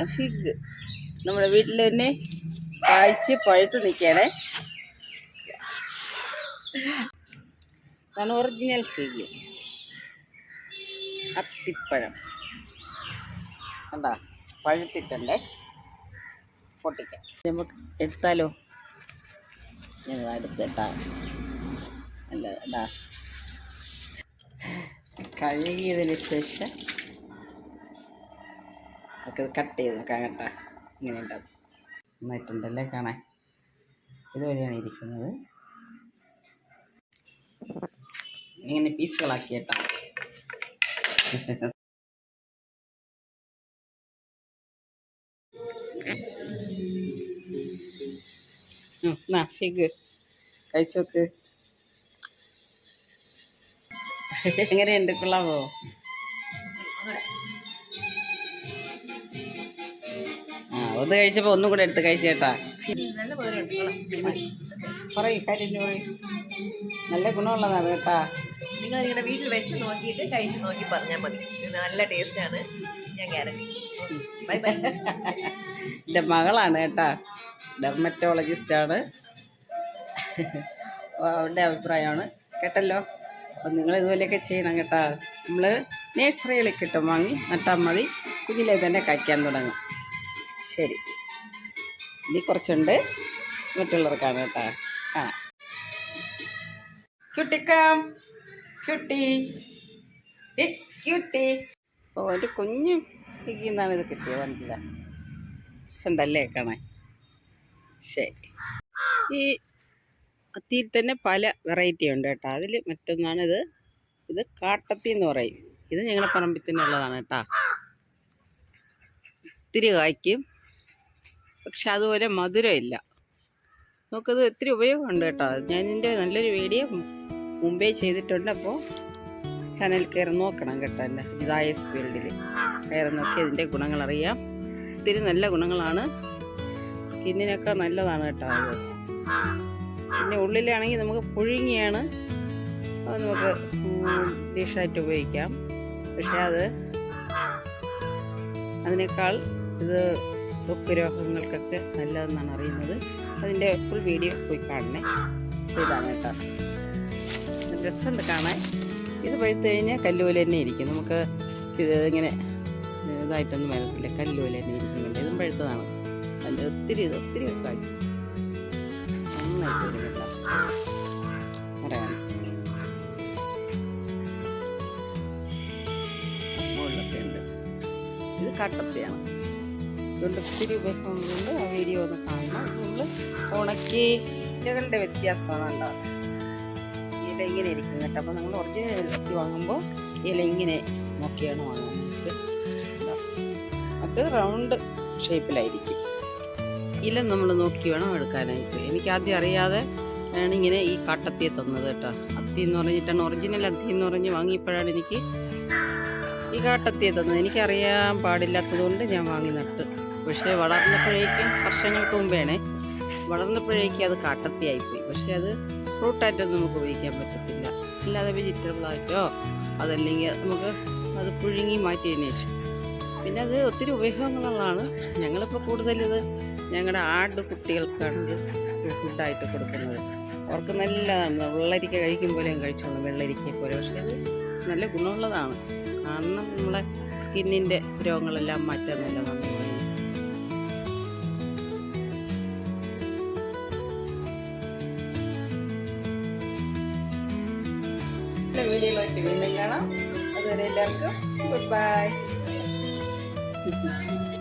Fig. നമ്മുടെ വീട്ടിൽ തന്നെ കായ്ച്ച് പഴുത്ത് നിൽക്കണേ. അതാണ് ഒറിജിനൽ ഫിഗ് അത്തിപ്പഴം കണ്ടാ? പഴുത്തിട്ടുണ്ടേ. പൊട്ടിക്കാം. നമുക്ക് എടുത്താലോ? ഞാൻ എടുത്തിട്ടാ അല്ല കഴുകിയതിന് ശേഷം ഒക്കെ കട്ട് ചെയ്ത് നോക്കാം കേട്ടാ. ഇങ്ങനെ ഉണ്ടാവും. നന്നായിട്ടുണ്ടല്ലേ കാണാൻ? ഇതുവരെയാണ് ഇരിക്കുന്നത്. ഇങ്ങനെ പീസുകളാക്കി കേട്ടാ. ഉം, നാ ഫിഗ് കഴിച്ചു നോക്ക്. എങ്ങനെയുണ്ട് കൊള്ളാവോ? ഒന്ന് കഴിച്ചപ്പോ ഒന്നും കൂടെ എടുത്ത് കഴിച്ചേട്ടാ നല്ല ഗുണമുള്ളതാണ് കേട്ടാ. നിങ്ങൾ നിങ്ങളുടെ വീട്ടിൽ വെച്ച് നോക്കിയിട്ട് കഴിച്ച് നോക്കി പറഞ്ഞാൽ മതി. നല്ല നല്ല ടേസ്റ്റാണ് ഞാൻ ഗ്യാരണ്ടി ബൈ ബൈ എന്റെ മകളാണ് കേട്ടാ. ഡെർമറ്റോളജിസ്റ്റാണ് അവരുടെ അഭിപ്രായമാണ്. കേട്ടല്ലോ? അപ്പം നിങ്ങൾ ഇതുപോലെയൊക്കെ ചെയ്യണം കേട്ടാ. നമ്മൾ നേഴ്സറികളിൽ കിട്ടും. വാങ്ങി നട്ടാൽ മതി. കുഞ്ഞിലെ തന്നെ കഴിക്കാൻ തുടങ്ങും. ശരി. ഇനി കുറച്ചുണ്ട്. മറ്റുള്ളവർക്കാണ് കേട്ടാ. ആ. ക്യൂട്ടിക്കാം. ക്യൂട്ടി. ക്യൂട്ടി. ഓ ഒരു കുഞ്ഞു ഇന്നാണ് ഇത് കിട്ടിയത് കണ്ടില്ല. ഉണ്ടല്ലേ കാണാൻ. ശരി. ഈ അത്തിയിൽ തന്നെ പല വെറൈറ്റി ഉണ്ട് കേട്ടോ. അതിൽ മറ്റൊന്നാണിത് ഇത്. കാട്ടത്തി എന്ന് പറയും. ഇത് ഞങ്ങളുടെ പറമ്പിൽ തന്നെ ഉള്ളതാണ് കേട്ടോ. ഒത്തിരി കായ്ക്കും. പക്ഷെ അതുപോലെ മധുരമില്ല നമുക്കത് ഒത്തിരി ഉപയോഗമുണ്ട് കേട്ടോ. ഞാൻ ഇതിന്റെ നല്ലൊരു വീഡിയോ മുമ്പേ ചെയ്തിട്ടുണ്ട്. അപ്പോൾ ചാനൽ കയറി നോക്കണം കേട്ടോ എന്റെ ഹിതായസ് ഫീൽഡിൽ കയറി നോക്കി അതിന്റെ ഗുണങ്ങളറിയാം. ഒത്തിരി നല്ല ഗുണങ്ങളാണ്. സ്കിന്നിനൊക്കെ നല്ലതാണ് കേട്ടോ അത്. പിന്നെ ഉള്ളിലാണെങ്കിൽ നമുക്ക് പുഴുങ്ങിയാണ്. അത് നമുക്ക് ഡിഷായിട്ട് ഉപയോഗിക്കാം. പക്ഷെ അത് അതിനേക്കാൾ ഇത് ത്വക്ക് രോഗങ്ങൾക്കൊക്കെ നല്ലതെന്നാണ് അറിയുന്നത്. അതിന്റെ ഫുൾ വീഡിയോ പോയി കാണണേ. ഇതാണ് കേട്ടോ. രസമുണ്ട് കാണാൻ. ഇത് പഴുത്തു കഴിഞ്ഞാൽ കല്ലുപോലെ തന്നെ ഇരിക്കും. നമുക്ക് ഇത് ഇങ്ങനെ ഇതായിട്ടൊന്നും വരത്തില്ല. കല്ലുപോലെ തന്നെ ഇരിക്കുന്നുണ്ട് ഇതും പഴുത്തതാണ്. അതിന്റെ ഒത്തിരി ഇത് ഒത്തിരി കായ്ക്കും നന്നായിട്ട് കേട്ടോ. ഉണ്ട്. ഇത് കട്ടത്തെയാണ് അതുകൊണ്ട് ഒത്തിരി ഉപയോഗങ്ങളുണ്ട് ആ വീഡിയോ ഒന്ന് കാണണം. നമ്മൾ ഉണക്കി ഇലകളുടെ വ്യത്യാസമാണ് ഉണ്ടാകുന്നത് ഇല ഇങ്ങനെ ഇരിക്കും കേട്ടോ. അപ്പോൾ നമ്മൾ ഒറിജിനൽ ഇലക്കി വാങ്ങുമ്പോൾ ഇല ഇങ്ങനെ നോക്കിയാണ് വാങ്ങുന്നത്. അത് റൗണ്ട് ഷേപ്പിലായിരിക്കും ഇല നമ്മൾ നോക്കി വേണം എടുക്കാനായിട്ട്. എനിക്ക് ആദ്യം അറിയാതെ ആണ് ഇങ്ങനെ ഈ കാട്ടത്തിയെ തന്നത് കേട്ടോ. അത്തി എന്ന് പറഞ്ഞിട്ടാണ് ഒറിജിനൽ അത്തി എന്ന് പറഞ്ഞ് വാങ്ങിയപ്പോഴാണ് എനിക്ക് ഈ കാട്ടത്തിയെ തന്നത്. എനിക്കറിയാൻ പാടില്ലാത്തതുകൊണ്ട് ഞാൻ വാങ്ങി നട്ട്. പക്ഷേ വളർന്നപ്പോഴേക്കും വർഷങ്ങൾക്ക് മുമ്പേണേ വളർന്നപ്പോഴേക്കും അത് കാട്ടത്തിയായിപ്പോയി. പക്ഷേ അത് ഫ്രൂട്ടായിട്ടൊന്നും നമുക്ക് ഉപയോഗിക്കാൻ പറ്റത്തില്ല. അല്ലാതെ വെജിറ്റബിൾ ആയിട്ടോ അതല്ലെങ്കിൽ നമുക്ക് അത് പുഴുങ്ങി മാറ്റിയതിന് ശേഷം. പിന്നെ അത് ഒത്തിരി ഉപയോഗങ്ങളുള്ളതാണ്. ഞങ്ങളിപ്പോൾ കൂടുതലിത് ഞങ്ങളുടെ ആട് കുട്ടികൾക്കാണ് ഫുഡായിട്ട് കൊടുക്കുന്നത്. അവർക്ക് നല്ലതാണ് വെള്ളരിക്ക കഴിക്കും പോലെയും കഴിച്ചോളൂ. വെള്ളരിക്ക പോലെ. പക്ഷേ അത് നല്ല ഗുണമുള്ളതാണ്. കാരണം നമ്മളെ സ്കിന്നിന്റെ രോഗങ്ങളെല്ലാം മാറ്റാൻ നല്ലതാണ് വീഡിയോയിലായിട്ട് വീണ്ടും കാണാം. അതുവരെ എല്ലാവർക്കും ഗുഡ് ബൈ